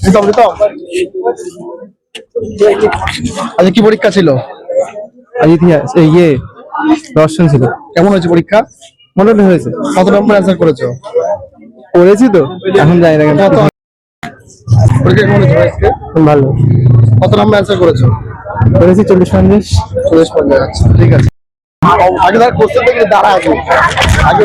প্রীতম প্রীতম আজকে কি পরীক্ষা ছিল? আর ইতিহাস এই ইয়ে দর্শন ছিল। কেমন হয়েছে পরীক্ষা? মোটামুটি হয়েছে। কত নম্বর অ্যান্সার করেছ? করেছি তো। এখন জানি না কত পরীক্ষা কেমন হয়েছে? আজকে ভালো। কত নম্বর অ্যান্সার করেছ? করেছি চল্লিশ পঞ্চাশ। চল্লিশ পঞ্চাশ আচ্ছা ঠিক আছে। আগে তার কোশ্চেন থেকে দাঁড়া আগে। আগে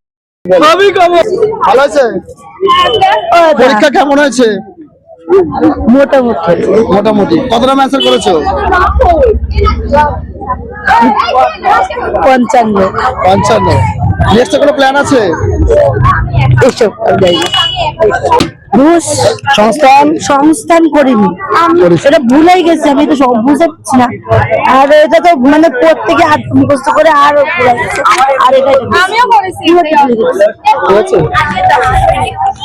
ভালো আছে? পরীক্ষা কেমন হয়েছে? মোটামুটি। মোটামুটি। কতটা নাম অ্যান্সার করেছ? পঞ্চান্ন। পঞ্চান্ন। নেক্সট কোনো প্ল্যান আছে? এসব যাই ঘুষ সংস্থান? সংস্থান করিনি। এটা ভুলেই গেছি আমি তো সব বুঝাচ্ছি না। আর এটা তো মানে প্রত্যেকে হাত মুখস্থ করে আর ভুলে গেছে। আর এটা আমিও করেছি।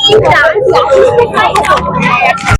ঠিক আছে।